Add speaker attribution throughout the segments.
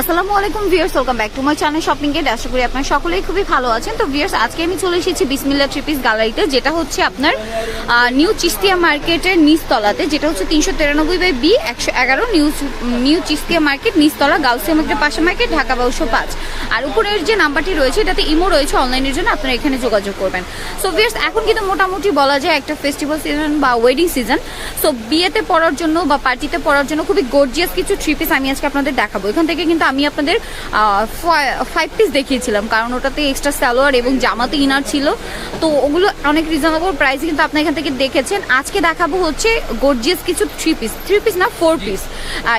Speaker 1: আসসালামু আলাইকুম viewers, welcome back to my channel shopping gate আশা করি আপনারা সকলেই খুবই ভালো আছেন। তো ভিউয়ার্স, আজকে আমি চলে এসেছি বিসমিল্লা ট্রিপিস গ্যালারিতে, যেটা হচ্ছে আপনার নিউ চিস্তিয়া মার্কেটের নিচতলাতে, যেটা হচ্ছে তিনশো তিরানব্বই বাই বি একশো এগারো নিউ নিউ চিস্তিয়া মার্কেট, নিচতলা গাউসিয়া মার্কেটের পাশে মার্কেট, ঢাকা বাউশো পাঁচ। আর উপরের যে নাম্বারটি রয়েছে, এটাতে ইমো রয়েছে অনলাইনের জন্য, আপনারা এখানে যোগাযোগ করবেন। সো ভিউয়ার্স, এখন কিন্তু মোটামুটি বলা যায় একটা ফেস্টিভ্যাল সিজন বা ওয়েডিং সিজন সো বিয়েতে পড়ার জন্য বা পার্টিতে পড়ার জন্য খুবই গর্জিয়াস কিছু থ্রি পিস আমি আজকে আপনাদের দেখাবো। এখান থেকে কিন্তু আমি আপনাদের ফাইভ পিস দেখিয়েছিলাম কারণ ওটাতে এক্সট্রা সালোয়ার এবং জামাতে ইনার ছিল। তো ওগুলো অনেক রিজনেবল প্রাইসে কিন্তু আপনি এখান থেকে দেখেছেন। আজকে দেখাবো হচ্ছে গর্জিয়াস কিছু থ্রি পিস থ্রি পিস না ফোর পিস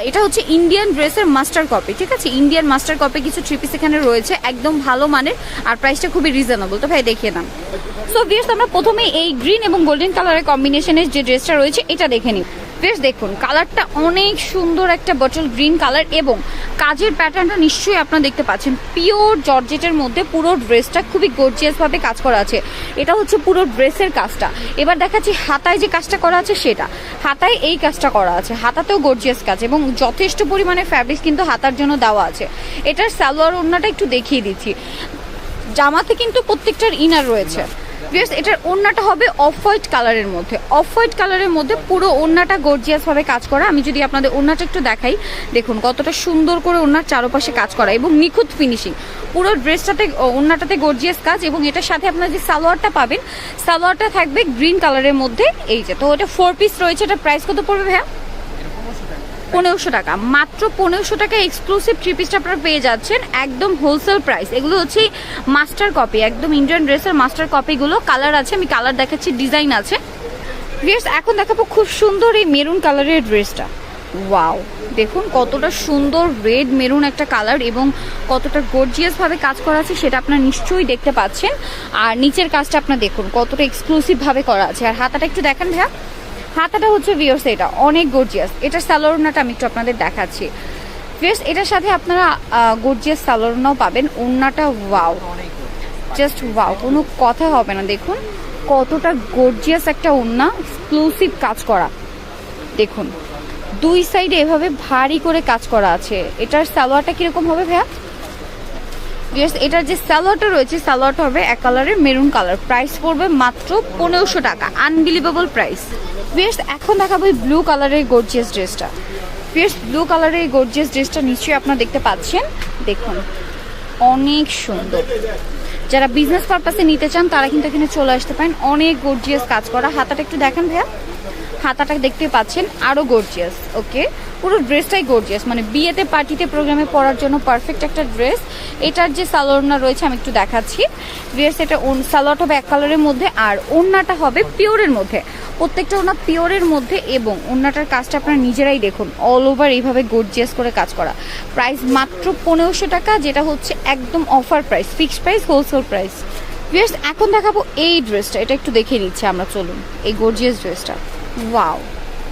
Speaker 1: এটা হচ্ছে ইন্ডিয়ান ড্রেসের মাস্টার কপি ঠিক আছে? ইন্ডিয়ান মাস্টার কপি কিছু থ্রি পিস এখানে রয়েছে একদম ভালো মানের আর প্রাইসটা খুবই রিজনেবল তো ভাই দেখিয়ে দাম। সো ভিয়ার্স আমরা প্রথমে এই গ্রিন এবং গোল্ডেন কালারের কম্বিনেশনের যে ড্রেসটা রয়েছে এটা দেখে নিই। বেশ দেখুন, কালারটা অনেক সুন্দর একটা বটল গ্রিন কালার এবং কাজের প্যাটার্নটা নিশ্চয়ই আপনারা দেখতে পাচ্ছেন। পিওর জর্জেটের মধ্যে পুরো ড্রেসটা খুবই গর্জিয়াস ভাবে কাজ করা আছে। এটা হচ্ছে পুরো ড্রেসের কাজটা। এবার দেখাচ্ছি হাতায় যে কাজটা করা আছে সেটা। হাতায় এই কাজটা করা আছে। হাতাতেও গর্জিয়াস কাজ এবং যথেষ্ট পরিমাণে ফ্যাব্রিক কিন্তু হাতার জন্য দেওয়া আছে। এটার সালোয়ার ওড়নাটা একটু দেখিয়ে দিচ্ছি। জামাতে কিন্তু প্রত্যেকটার ইনার রয়েছে। এটার ওড়নাটা হবে অফ হোয়াইট কালারের মধ্যে। অফ হোয়াইট কালারের মধ্যে পুরো ওড়নাটা গর্জিয়াস ভাবে কাজ করা। আমি যদি আপনাদের ওড়নাটা একটু দেখাই, দেখুন কতটা সুন্দর করে ওড়নার চারপাশে কাজ করা এবং নিখুঁত ফিনিশিং পুরো ড্রেসটাতে ওড়নাটাতে গর্জিয়াস কাজ এবং এটার সাথে আপনারা যে সালোয়ারটা পাবেন, সালোয়ারটা থাকবে গ্রিন কালারের মধ্যে। এই যে, তো ওটা ফোর পিস রয়েছে, এটা প্রাইস কত পড়বে ভাইয়া? পনেরোশো টাকা। মাত্র পনেরোশো টাকা এক্সক্লুসিভ থ্রি পিসটা আপনারা পেয়ে যাচ্ছেন একদম হোলসেল প্রাইস এগুলো হচ্ছে মাস্টার কপি একদম ইন্ডিয়ান ড্রেসের মাস্টার কপিগুলো কালার আছে, আমি কালার দেখাচ্ছি ডিজাইন আছে। ড্রেস এখন দেখাবো খুব সুন্দর এই মেরুন কালারের ড্রেসটা ওয়াও দেখুন কতটা সুন্দর রেড মেরুন একটা কালার এবং কতটা গর্জিয়াস ভাবে কাজ করা আছে, সেটা আপনারা নিশ্চয়ই দেখতে পাচ্ছেন। আর নিচের কাজটা আপনারা দেখুন, কতটা এক্সক্লুসিভ ভাবে করা আছে। আর হাতাটা একটু দেখেন ভাইয়া। হাতাটা হচ্ছে ভিওর্স এটা অনেক গর্জিয়াস এটার স্যালোরনাটা আমি একটু আপনাদের দেখাচ্ছি। ভিওর্স এটার সাথে আপনারা গর্জিয়াস স্যালোরনাও পাবেন। ওড়নাটা ওয়াও জাস্ট ওয়াও কোনো কথা হবে না। দেখুন, কতটা গর্জিয়াস একটা ওড়না এক্সক্লুসিভ কাজ করা। দেখুন, দুই সাইডে এভাবে ভারী করে কাজ করা আছে। এটার সালোয়ারটা কীরকম হবে ভাইয়া? এটার যে সালোয়ারটা রয়েছে সালোয়ারটা হবে এক কালারের মেরুন কালার। প্রাইস পড়বে মাত্র পনেরোশো টাকা আনবিলিভেবল প্রাইস বেশ এখন দেখাবো ব্লু কালারের গর্জিয়াস ড্রেসটা বেশ ব্লু কালারের এই গর্জিয়াস ড্রেসটা নিশ্চয়ই আপনারা দেখতে পাচ্ছেন। দেখুন, অনেক সুন্দর। যারা বিজনেস পারপাসে নিতে চান, তারা কিন্তু এখানে চলে আসতে পারেন। অনেক গর্জিয়াস কাজ করা। হাতাটা একটু দেখেন ভাইয়া। হাতাটা দেখতে পাচ্ছেন, আরও গর্জিয়াস ওকে পুরো ড্রেসটাই গর্জিয়াস মানে বিয়েতে পার্টিতে প্রোগ্রামে পরার জন্য পারফেক্ট একটা ড্রেস এটার যে সালোয়ারনা রয়েছে, আমি একটু দেখাচ্ছি। ড্রেস এটা সালোয়ার হবে এক কালারের মধ্যে, আর ওড়নাটা হবে পিওরের মধ্যে। প্রত্যেকটা ওনা পিওরের মধ্যে এবং ওড়নাটার কাজটা আপনারা নিজেরাই দেখুন অল ওভার এইভাবে গর্জিয়াস করে কাজ করা। প্রাইস মাত্র পনেরোশো টাকা, যেটা হচ্ছে একদম offer price fixed price wholesale price viewers এখন দেখাবো এই ড্রেসটা এটা একটু দেখে নিচ্ছি আমরা, চলুন, এই গর্জিয়াস ড্রেসটা ওয়াও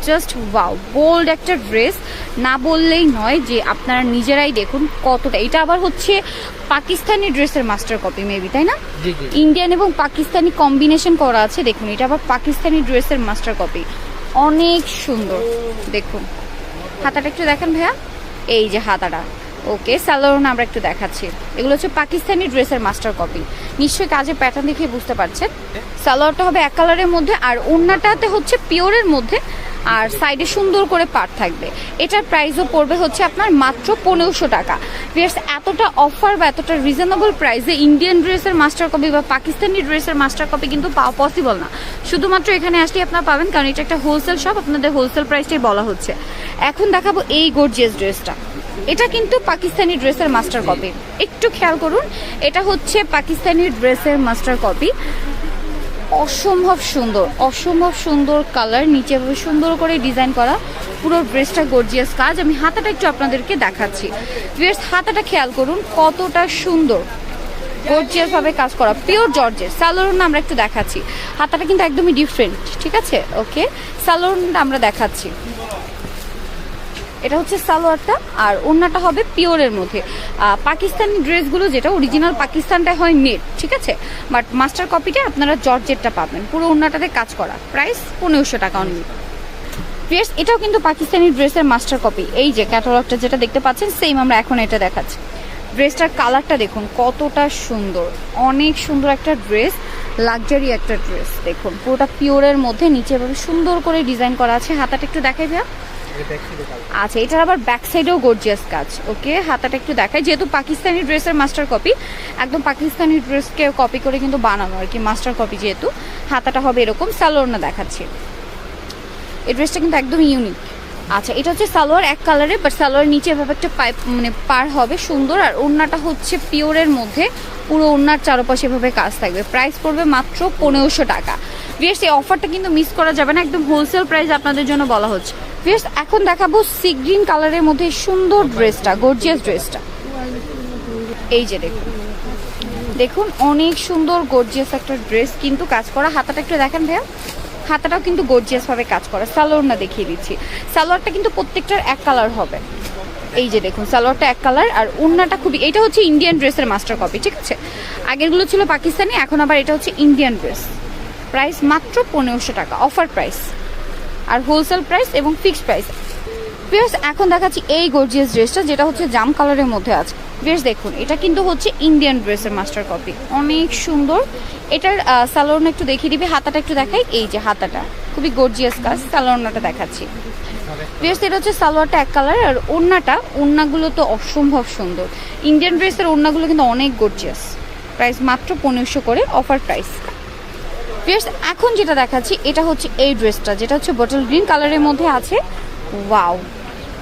Speaker 1: জাস্ট ওয়াও বোল্ড একটা ড্রেস না বললেই নয় যে আপনারা নিজেরাই দেখুন কতটা। এটা আবার হচ্ছে পাকিস্তানি ড্রেসের মাস্টার কপি মেবি তাই না? ইন্ডিয়ান এবং পাকিস্তানি কম্বিনেশন করা আছে দেখুন এটা আবার পাকিস্তানি ড্রেসের মাস্টার কপি অনেক সুন্দর দেখুন। হাতাটা একটু দেখেন ভাইয়া। এই যে হাতাটা। ওকে, স্যালোরন আমরা একটু দেখাচ্ছি। এগুলো হচ্ছে পাকিস্তানি ড্রেসের মাস্টার কপি নিশ্চয়ই কাজে প্যাটার্ন দেখে বুঝতে পারছেন। সালোয়ারটা হবে এক কালারের মধ্যে আর ওড়নাটাতে হচ্ছে পিওরের মধ্যে আর সাইডে সুন্দর করে পাট থাকবে। এটার প্রাইসও পড়বে হচ্ছে আপনার মাত্র পনেরোশো টাকা। ভিয়ার্স এতটা অফার বা এতটা রিজনেবল প্রাইসে ইন্ডিয়ান ড্রেসের মাস্টার কপি বা পাকিস্তানি ড্রেসের মাস্টার কপি কিন্তু পাওয়া পসিবল না। শুধুমাত্র এখানে আসলে আপনারা পাবেন, কারণ এটা একটা হোলসেল শপ আপনাদের হোলসেল প্রাইসটাই বলা হচ্ছে। এখন দেখাবো এই গর্জিয়াস ড্রেসটা এটা কিন্তু পাকিস্তানি ড্রেসের মাস্টার কপি। একটু খেয়াল করুন, এটা হচ্ছে পাকিস্তানি ড্রেসের মাস্টার কপি। অসম্ভব সুন্দর অসম্ভব সুন্দর কালার, নিচে সুন্দর করে ডিজাইন করা। পুরো ড্রেসটা গর্জিয়াস কাজ। আমি হাতাটা একটু আপনাদেরকে দেখাচ্ছি। ড্রেস হাতাটা খেয়াল করুন, কতটা সুন্দর গর্জিয়াস ভাবে কাজ করা। পিওর জর্জের স্যালোরনটা আমরা একটু দেখাচ্ছি। হাতাটা কিন্তু একদমই ডিফারেন্ট ঠিক আছে? ওকে স্যালোরনটা আমরা দেখাচ্ছি। এটা হচ্ছে সালোয়ারটা, আর ওড়নাটা হবে পিওরের মধ্যে। পাকিস্তানি ড্রেসগুলো যেটা অরিজিনাল পাকিস্তানটা হয় নেট, ঠিক আছে? বাট মাস্টার কপিটা আপনারা জর্জেটটা পাবেন। পুরো ওড়নাটাতে কাজ করা। প্রাইস পনেরোশো টাকা অনলি ড্রেস এটাও কিন্তু পাকিস্তানি ড্রেসের মাস্টার কপি এই যে ক্যাটালগটা যেটা দেখতে পাচ্ছেন সেম আমরা এখন এটা দেখাচ্ছি। ড্রেসটার কালারটা দেখুন, কতটা সুন্দর। অনেক সুন্দর একটা ড্রেস লাক্সারি একটা ড্রেস দেখুন। পুরোটা পিওরের মধ্যে, নিচে সুন্দর করে ডিজাইন করা আছে। হাতাটা একটু দেখাই ভাইয়া। আচ্ছা এটার আবার ব্যাক সাইডেও গর্জিয়াস কাজ ওকে হাতাটা একটু দেখায় যেহেতু পাকিস্তানি ড্রেসের মাস্টার কপি একদম পাকিস্তানি ড্রেসকে কপি করে কিন্তু বানানো আর কি মাস্টার কপি যেহেতু, হাতাটা হবে এরকম সালোয়ার না দেখাচ্ছি। এই ড্রেসটা কিন্তু একদম ইউনিক আচ্ছা এটা হচ্ছে সালোয়ার এক কালারে বাট সালোয়ার নিচে এভাবে একটা পাইপ মানে পার হবে, সুন্দর, আর ওড়নাটা হচ্ছে পিওরের মধ্যে, পুরো ওড়নার চারপাশে এভাবে কাজ থাকবে। প্রাইস পড়বে মাত্র পনেরোশো টাকা। ভিয়ার্স এই অফারটা কিন্তু মিস করা যাবে না, একদম হোলসেল প্রাইস আপনাদের জন্য বলা হচ্ছে। ভিয়ার্স এখন দেখাবো সি গ্রিন কালারের মধ্যে সুন্দর ড্রেসটা গর্জিয়াস ড্রেসটা এই যে দেখুন। দেখুন, অনেক সুন্দর গর্জিয়াস একটা ড্রেস কিন্তু কাজ করা। হাতাটা একটু দেখেন ভাইয়া। হাতাটাও কিন্তু গর্জিয়াস ভাবে কাজ করা। সালোয়ার না দেখিয়ে দিচ্ছি। সালোয়ারটা কিন্তু প্রত্যেকটার এক কালার হবে। এই যে দেখুন সালোয়ারটা এক কালার আর উন্নাটা খুবই এটা হচ্ছে ইন্ডিয়ান ড্রেসের মাস্টার কপি ঠিক আছে? আগেরগুলো ছিল পাকিস্তানি, এখন আবার এটা হচ্ছে ইন্ডিয়ান ড্রেস প্রাইস মাত্র পনেরোশো টাকা অফার প্রাইস আর হোলসেল প্রাইস এবং ফিক্সড প্রাইস বিয়ার্স এখন দেখাচ্ছি এই গর্জিয়াস ড্রেসটা যেটা হচ্ছে জাম কালারের মধ্যে আছে। বিয়ার্স দেখুন, এটা কিন্তু হচ্ছে ইন্ডিয়ান ড্রেসের মাস্টার কপি অনেক সুন্দর। এটার সালোয়ারনা একটু দেখিয়ে দিবি, হাতাটা একটু দেখাই। এই যে হাতাটা, খুবই গর্জিয়াস কাজ সালোয়ারনাটা দেখাচ্ছি। বেশ এটা হচ্ছে সালোয়ারটা এক কালার আর ওড়নাটা, ওড়নাগুলো তো অসম্ভব সুন্দর। ইন্ডিয়ান ড্রেসের ওড়নাগুলো কিন্তু অনেক গর্জিয়াস প্রাইস মাত্র পনেরোশো করে অফার প্রাইস ফিয়ার্স এখন যেটা দেখাচ্ছি, এটা হচ্ছে এই ড্রেসটা, যেটা হচ্ছে বটল গ্রিন কালারের মধ্যে আছে। ওয়াও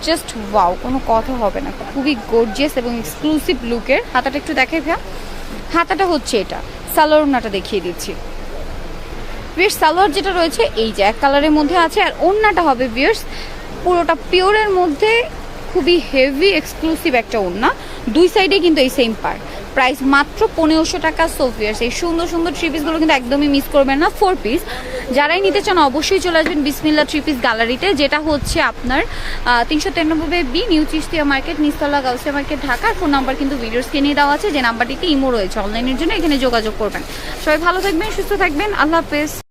Speaker 1: জাস্ট ওয়াও কোনো কথা হবে না। খুবই গর্জিয়াস এবং এক্সক্লুসিভ লুকের হাতাটা একটু দেখে ভাইয়া। হাতাটা হচ্ছে এটা। সালোয়ারনাটা দেখিয়ে দিচ্ছি। বিয়ার্স সালোয়ার যেটা রয়েছে, এই যে এক কালারের মধ্যে আছে, আর ওড়নাটা হবে বিয়ার্স পুরোটা পিওরের মধ্যে খুবই হেভি এক্সক্লুসিভ একটা ওড়না। দুই সাইডে কিন্তু এই সেম পার প্রাইস মাত্র পনেরোশো টাকা সোফিয়ার্স এই সুন্দর সুন্দর থ্রি পিসগুলো কিন্তু একদমই মিস করবেন না ফোর পিস যারাই নিতে চান অবশ্যই চলে আসবেন বিসমিল্লা থ্রি পিস গ্যালারিতে যেটা হচ্ছে আপনার তিনশো তিরানব্বই বি নিউ চিস্তিয়া মার্কেট নিস্তলা গাউসিয়া মার্কেট ঢাকার ফোন নাম্বার কিন্তু ভিডিওর স্ক্রিনে দেওয়া আছে, যে নাম্বারটিতে ইমো রয়েছে। অনলাইনের জন্য এখানে যোগাযোগ করবেন। সবাই ভালো থাকবেন, সুস্থ থাকবেন। আল্লাহ হাফেজ।